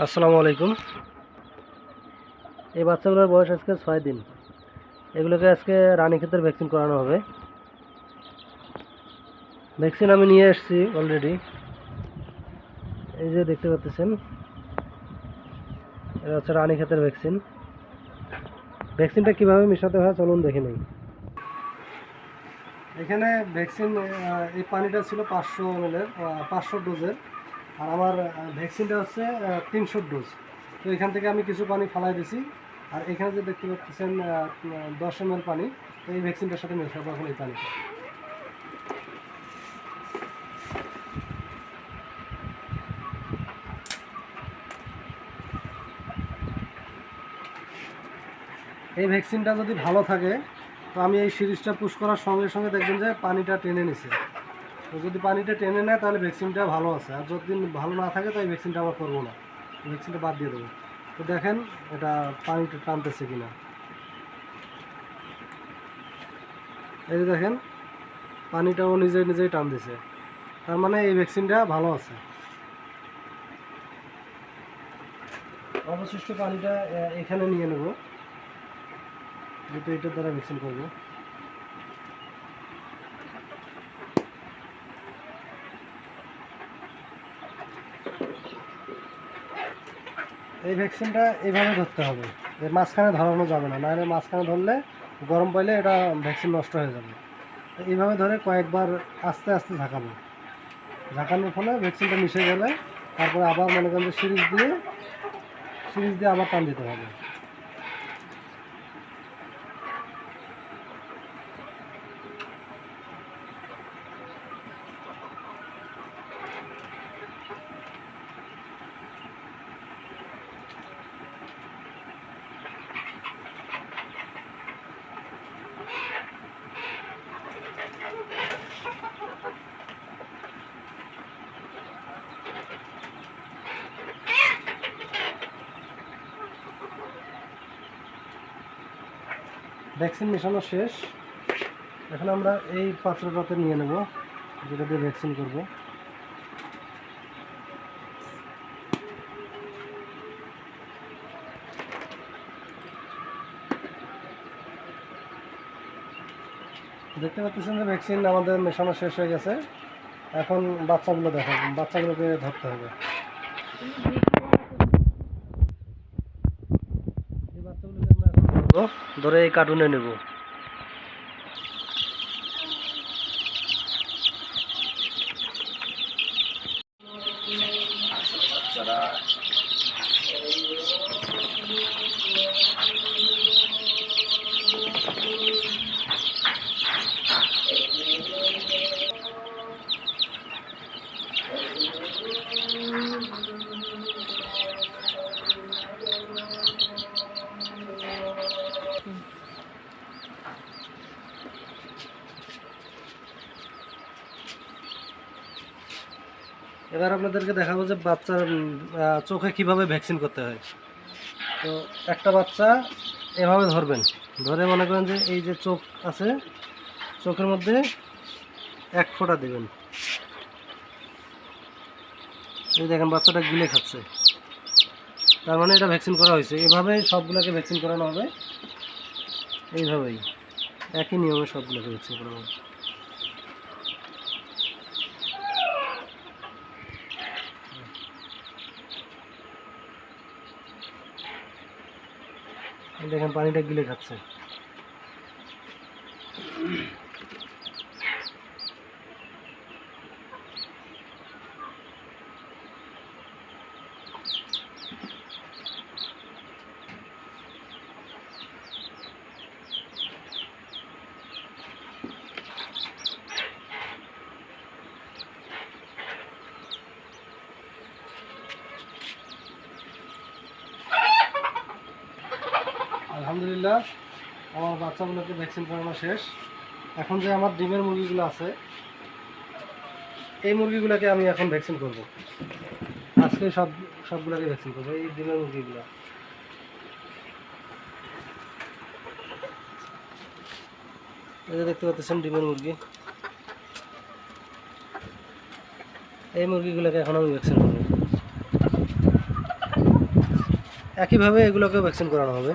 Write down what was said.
আসসালামু আলাইকুম। এই বাচ্চাগুলোর বয়স আজকে ছয় দিন। এগুলোকে আজকে রানী রানীক্ষেতের ভ্যাকসিন করানো হবে। ভ্যাকসিন আমি নিয়ে এসেছি অলরেডি এই যে দেখতে পাচ্ছেন, এটা হচ্ছে রানীক্ষেতের ভ্যাকসিন। ভ্যাকসিনটা কীভাবে মেশাতে হয় চলুন দেখে নেই। এখানে ভ্যাকসিন এই পানিটা ছিল পাঁচশো এমএলের পাঁচশো ডোজের আর আমার ভ্যাকসিনটা হচ্ছে তিনশো ডোজ তো এখান থেকে আমি কিছু পানি ফালাই দিছি। আর এখানে যে দেখতে পাচ্ছেন দশ এম পানি, এই ভ্যাকসিনটার সাথে মেশাবো এখন এই পানিটা। এই ভ্যাকসিনটা যদি ভালো থাকে, তো আমি এই সিরিজটা পুশ করার সঙ্গে সঙ্গে দেখবেন যে পানিটা টেনে নিছে। যদি পানিটা টেনে নেয়, তাহলে ভ্যাকসিনটা ভালো আছে। আর যদি ভালো না থাকে, তাই ভ্যাকসিনটা আমরা করব না। ভ্যাকসিনটা বাদ দিয়ে দেবো। তো দেখেন, এটা পানিটা টানতেছে কিনা। এই যে দেখেন, পানিটাও নিজে নিজেই টান দিছে তার মানে এই ভ্যাকসিনটা ভালো আছে। অবশিষ্ট পানিটা এখানে নিয়ে নেব। যেহেতু এটার দ্বারা ভ্যাকসিন করব। এই ভ্যাকসিনটা এইভাবে ধরতে হবে। যে মাঝখানে ধরানো যাবে না, নাহলে মাঝখানে ধরলে গরম পাইলে এটা ভ্যাকসিন নষ্ট হয়ে যাবে। এইভাবে ধরে কয়েকবার আস্তে আস্তে ঝাঁকাবো। ঝাঁকানোর ফলে ভ্যাকসিনটা মিশে গেলে তারপরে আবার মনে করেন সিরিজ দিয়ে সিরিজ দিয়ে আবার টান দিতে হবে। ভ্যাকসিন মেশানো শেষ। এখন আমরা এই পাত্রটাতে নিয়ে নেব যেটা দিয়ে ভ্যাকসিন করব। দেখতে পাচ্ছেন যে ভ্যাকসিন আমাদের মেশানো শেষ হয়ে গেছে। এখন বাচ্চাগুলো দেখো বাচ্চাগুলোকে ধরতে হবে। ধরে এই কার্টুনে নেব। এবার আপনাদেরকে দেখাবো যে বাচ্চার চোখে কীভাবে ভ্যাকসিন করতে হয়। তো একটা বাচ্চা এভাবে ধরবেন। ধরে মনে করেন যে এই যে চোখ আছে, চোখের মধ্যে এক ফোঁটা দেবেন। এই দেখেন, বাচ্চাটা গিলে খাচ্ছে। তার মানে এটা ভ্যাকসিন করা হয়েছে। এভাবে সবগুলোকে ভ্যাকসিন করানো হবে। এইভাবেই। একই নিয়মে সবগুলোকে ভ্যাকসিন করানো হবে এই দেখেন পানিটা গিলে খাচ্ছে। আলহামদুলিল্লাহ, আমার বাচ্চাগুলোকে ভ্যাকসিন করানো শেষ। এখন যে আমার ডিমের মুরগিগুলো আছে, এই মুরগিগুলোকে আমি এখন ভ্যাকসিন করব। আজকে সব, সবগুলোকে ভ্যাকসিন করব, এই ডিমের মুরগিগুলো। যে দেখতে পাচ্ছেন ডিমের মুরগি। এই মুরগিগুলোকে এখন আমি ভ্যাকসিন করব। একইভাবে এগুলোকে ভ্যাকসিন করানো হবে।